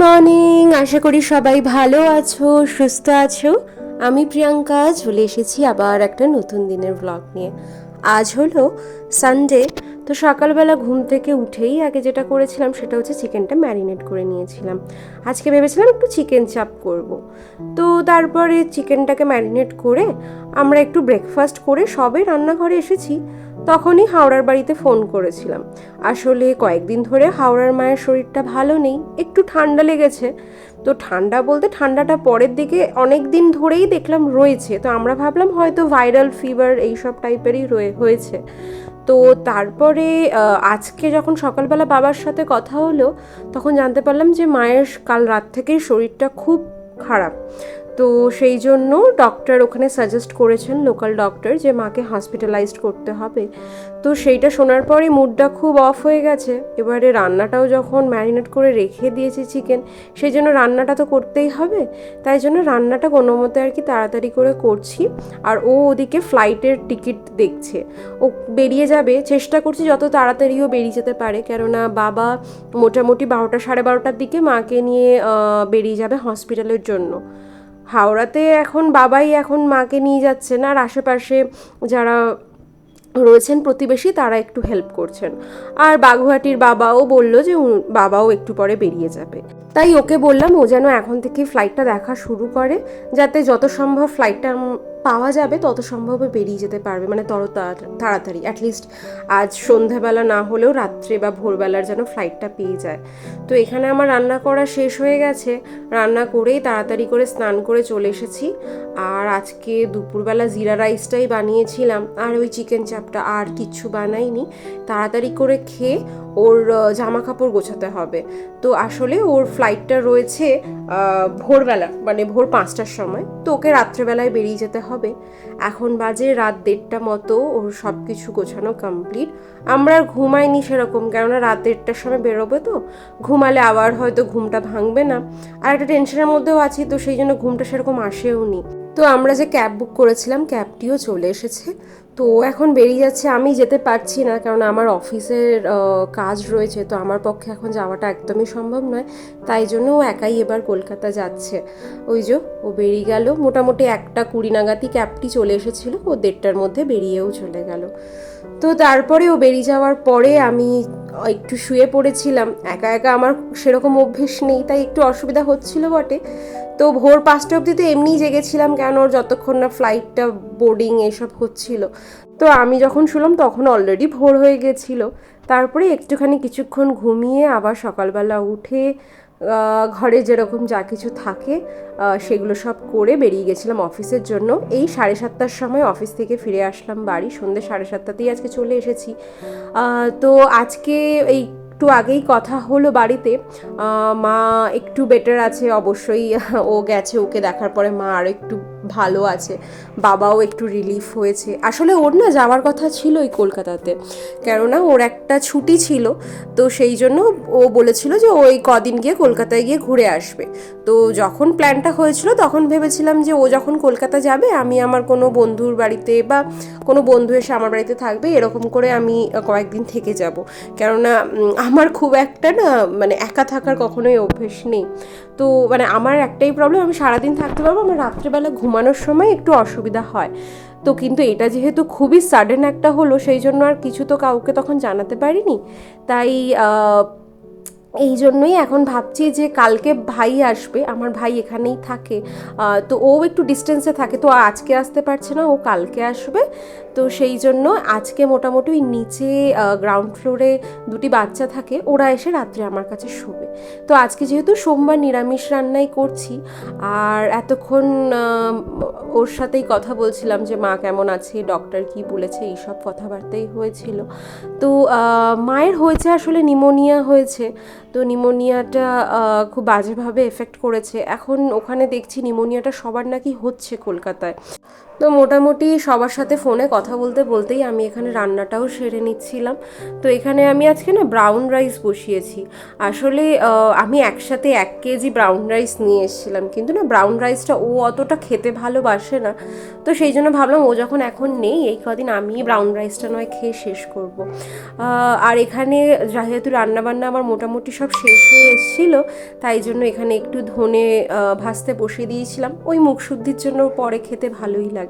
Morning, আশা করি সবাই ভালো আছো, সুস্থ আছো। আমি প্রিয়াঙ্কা, চলে এসেছি আবার একটা নতুন দিনের ব্লগ নিয়ে। আজ হলো সানডে তো সকালবেলা ঘুম থেকে উঠেই আগে যেটা করেছিলাম সেটা হচ্ছে চিকেনটা ম্যারিনেট করে নিয়েছিলাম। আজকে ভেবেছিলাম একটু চিকেন চাপ করব। তো তারপরে চিকেনটাকে ম্যারিনেট করে আমরা একটু ব্রেকফাস্ট করে সবে রান্নাঘরে এসেছি। তখনই হাওড়ার বাড়িতে ফোন করেছিলাম। আসলে কয়েকদিন ধরে হাওড়ার মায়ের শরীরটা ভালো নেই, একটু ঠান্ডা লেগেছে। তো ঠান্ডা বলতে ঠান্ডাটা পরের দিকে অনেক দিন ধরেই দেখলাম রয়েছে। তো আমরা ভাবলাম হয়তো ভাইরাল ফিভার এইসব টাইপেরই রয়ে, হয়েছে। তো তারপরে আজকে যখন সকালবেলা বাবার সাথে কথা হলো, তখন জানতে পারলাম যে মায়ের কাল রাত থেকেই শরীরটা খুব খারাপ। তো সেই জন্য ডক্টর ওখানে সাজেস্ট করেছেন লোকাল ডক্টর যে মাকে হসপিটালাইজড করতে হবে। তো সেইটা শোনার পরে মুডটা খুব অফ হয়ে গেছে। এবারে রান্নাটাও যখন ম্যারিনেট করে রেখে দিয়েছি চিকেন সেই জন্য রান্নাটা তো করতেই হবে। তাই জন্য রান্নাটা কোনো মতে আর কি তাড়াতাড়ি করে করছি। আর ও ওদিকে ফ্লাইটের টিকিট দেখছে। ও বেরিয়ে যাবে, চেষ্টা করছি যত তাড়াতাড়িও বেরিয়ে যেতে পারে। কেননা বাবা মোটামুটি বারোটা সাড়ে বারোটার দিকে মাকে নিয়ে বেরিয়ে যাবে হসপিটালের জন্য। হাওড়াতে এখন বাবাই এখন মাকে নিয়ে যাচ্ছেন আর আশেপাশে যারা রয়েছেন প্রতিবেশী তারা একটু হেল্প করছেন। আর বাগুহাটির বাবাও বলল যে বাবাও একটু পরে বেরিয়ে যাবে। তাই ওকে বললাম ও যেন এখন থেকে ফ্লাইটটা দেখা শুরু করে, যাতে যত সম্ভব ফ্লাইটটা পাওয়া যাবে, তত সম্ভব বেরিয়ে যেতে পারবে। মানে তাড়া- তাড়াতাড়ি অ্যাটলিস্ট আজ সন্ধ্যাবেলা না হলেও রাত্রে বা ভোরবেলার যেন ফ্লাইটটা পেয়ে যায়। তো এখানে আমার রান্না করা শেষ হয়ে গেছে। রান্না করেই তাড়াতাড়ি করে স্নান করে চলে এসেছি। আর আজকে দুপুরবেলা জিরা রাইসটাই বানিয়েছিলাম। আর ওই চিকেন চাপটা আর কিচ্ছু বানাইনি। তাড়াতাড়ি করে খেয়ে ওর জামা কাপড় গোছাতে হবে। তো আসলে ওর ফ্লাইটটা রয়েছে ভোরবেলা মানে ভোর পাঁচটার সময়। তো ওকে রাত্রেবেলায় বেরিয়ে যেতে হবে। এখন বাজে রাত দেড়টা মতো, ওর সব কিছু গোছানো কমপ্লিট আমরা আর ঘুমাইনি সেরকম, কেননা রাত দেড়টার সময় বেরোবে তো। ঘুমালে আবার হয়তো ঘুমটা ভাঙবে না। আর একটা টেনশনের মধ্যেও আছি তো, সেই জন্য ঘুমটা সেরকম আসেও নি তো আমরা যে ক্যাব বুক করেছিলাম, ক্যাবটিও চলে এসেছে। তো এখন বেরিয়ে যাচ্ছে, আমি যেতে পারছি না কারণ আমার অফিসের কাজ রয়েছে, তো আমার পক্ষে এখন যাওয়াটা একদমই সম্ভব নয়। তাই জন্য ও একাই এবার কলকাতা যাচ্ছে। ওই যে ও বেরিয়ে গেল, মোটামুটি একটা কুড়ি নাগাদই ক্যাবটি চলে এসেছিল, ও দেড়টার মধ্যে বেরিয়েও চলে গেল। তো তারপরে ও বেরিয়ে যাওয়ার পরে আমি একটু শুয়ে পড়েছিলাম। একা একা আমার সেরকম অভ্যেস নেই, তাই একটু অসুবিধা হচ্ছিল বটে। তো ভোর পাঁচটা অবধি তো এমনিই জেগেছিলাম কেন যতক্ষণ না ফ্লাইটটা বোর্ডিং এসব হচ্ছিল। তো আমি যখন শুনলাম তখন অলরেডি ভোর হয়ে গেছিল। তারপরে একটুখানি কিছুক্ষণ ঘুমিয়ে আবার সকালবেলা উঠে ঘরে যেরকম যা কিছু থাকে সেগুলো সব করে বেরিয়ে গেছিলাম অফিসের জন্য। এই সাড়ে সাতটার সময় অফিস থেকে ফিরে আসলাম বাড়ি। সন্ধ্যে সাড়ে সাতটাতেই আজকে চলে এসেছি। তো আজকে এই একটু আগেই কথা হলো বাড়িতে। মা একটু বেটার আছে, অবশ্যই ও গেছে, ওকে দেখার পরে মা আরও একটু ভালো আছে। বাবাও একটু রিলিফ হয়েছে। আসলে ওর না যাওয়ার কথা ছিল ওই কলকাতাতে। কেননা ওর একটা ছুটি ছিল। তো সেই জন্য ও বলেছিল যে ওই কদিন গিয়ে কলকাতায় গিয়ে ঘুরে আসবে। তো যখন প্ল্যানটা হয়েছিল তখন ভেবেছিলাম যে ও যখন কলকাতা যাবে, আমি আমার কোনো বন্ধুর বাড়িতে বা কোনো বন্ধু এসে আমার বাড়িতে থাকবে, এরকম করে আমি কয়েকদিন থেকে যাব। কেননা আমার খুব একটা না মানে একা থাকার কখনোই অভ্যেস নেই। তো মানে আমার একটাই প্রবলেম আমি সারাদিন থাকতে পারব, আমার রাত্রেবেলা ঘুমানোর সময় একটু অসুবিধা হয়। তো কিন্তু এটা যেহেতু খুবই সাডেন একটা হলো, সেই জন্য আর কিছু তো কাউকে তখন জানাতে পারিনি। তাই এই জন্যই এখন ভাবছি যে কালকে ভাই আসবে, আমার ভাই এখানেই থাকে। তো ও একটু ডিস্টেন্সে থাকে, তো আজকে আসতে পারছে না, ও কালকে আসবে। তো সেই জন্য আজকে মোটামুটি ওই নিচে গ্রাউন্ড ফ্লোরে দুটি বাচ্চা থাকে, ওরা এসে রাত্রে আমার কাছে শোবে। তো আজকে যেহেতু সোমবার নিরামিষ রান্নাই করছি, আর এতক্ষণ ওর সাথেই কথা বলছিলাম যে, মা কেমন আছে? ডক্টর কি বলেছে? এইসব কথাবার্তাই হয়েছিল। তো মায়ের হয়েছে আসলে নিমোনিয়া হয়েছে। তো নিমোনিয়াটা খুব বাজেভাবে এফেক্ট করেছে। এখন ওখানে দেখছি নিমোনিয়াটা সবার নাকি হচ্ছে কলকাতায়। তো মোটামুটি সবার সাথে ফোনে কথা বলতে বলতেই আমি এখানে রান্নাটাও সেরে নিচ্ছিলাম। তো এখানে আমি আজকে না ব্রাউন রাইস বসিয়েছি। আসলে আমি একসাথে এক কেজি ব্রাউন রাইস নিয়ে এসেছিলাম। কিন্তু না ব্রাউন রাইসটা ও অতটা খেতে ভালোবাসে না। তো সেই জন্য ভাবলাম ও যখন এখন নেই, এই কদিন আমি ব্রাউন রাইসটা নয় খেয়ে শেষ করব। আর এখানে যেহেতু রান্নাবান্না আমার মোটামুটি সব শেষ হয়ে এসেছিল, তাই জন্য এখানে একটু ধনে ভাজতে বসিয়ে দিয়েছিলাম। ওই মুখ শুদ্ধির জন্য পরে খেতে ভালোই লাগে।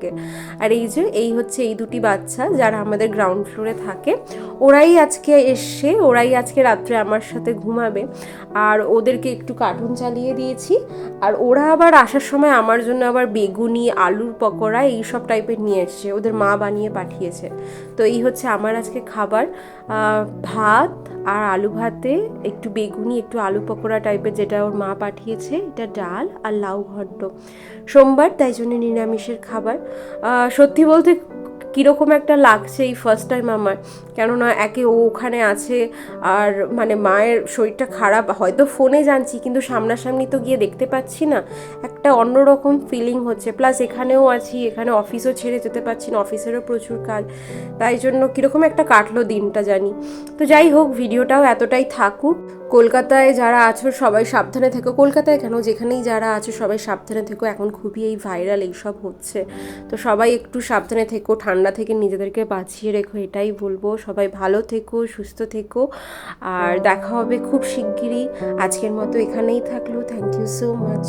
আর এই যে এই হচ্ছে এই দুটি বাচ্চা যারা আমাদের গ্রাউন্ড ফ্লোরে থাকে ওরাই আজকে এসে ওরাই আজকে রাত্রে আমার সাথে ঘুমাবে। আর ওদেরকে একটু কার্টুন চালিয়ে দিয়েছি। আর ওরা আবার আসার সময় আমার জন্য আবার বেগুনি আলুর পকোড়া এইসব টাইপের নিয়ে এসছে। ওদের মা বানিয়ে পাঠিয়েছে। তো এই হচ্ছে আমার আজকে খাবার। ভাত আর আলু ভাতে, একটু বেগুনি, একটু আলু পকোড়া টাইপের যেটা ওর মা পাঠিয়েছে, এটা ডাল আর লাউ ঘন্ট। সোমবার তাই জন্য নিরামিষের খাবার। সত্যি বলতে কীরকম একটা লাগছে এই ফার্স্ট টাইম আমার। কেননা একে ও ওখানে আছে, আর মানে মায়ের শরীরটা খারাপ, হয়তো ফোনে জানছি, কিন্তু সামনাসামনি তো গিয়ে দেখতে পাচ্ছি না। একটা অন্যরকম ফিলিং হচ্ছে। প্লাস এখানেও আছি, এখানে অফিসও ছেড়ে যেতে পারছি না অফিসেরও প্রচুর কাজ। তাই জন্য কীরকম একটা কাটলো দিনটা জানি। তো যাই হোক ভিডিওটাও এতটাই থাকুক। কলকাতায় যারা আছো সবাই সাবধানে থেকো। কলকাতায় কেন? যেখানেই যারা আছো সবাই সাবধানে থেকো। এখন খুবই এই ভাইরাল এইসব হচ্ছে। তো সবাই একটু সাবধানে থেকো। ঠান্ডা থেকে নিজেদেরকে বাঁচিয়ে রেখো, এটাই বলব। সবাই ভালো থেকো, সুস্থ থেকো। আর দেখা হবে খুব শিগগিরই। আজকের মতো এখানেই থাকল। Thank you so much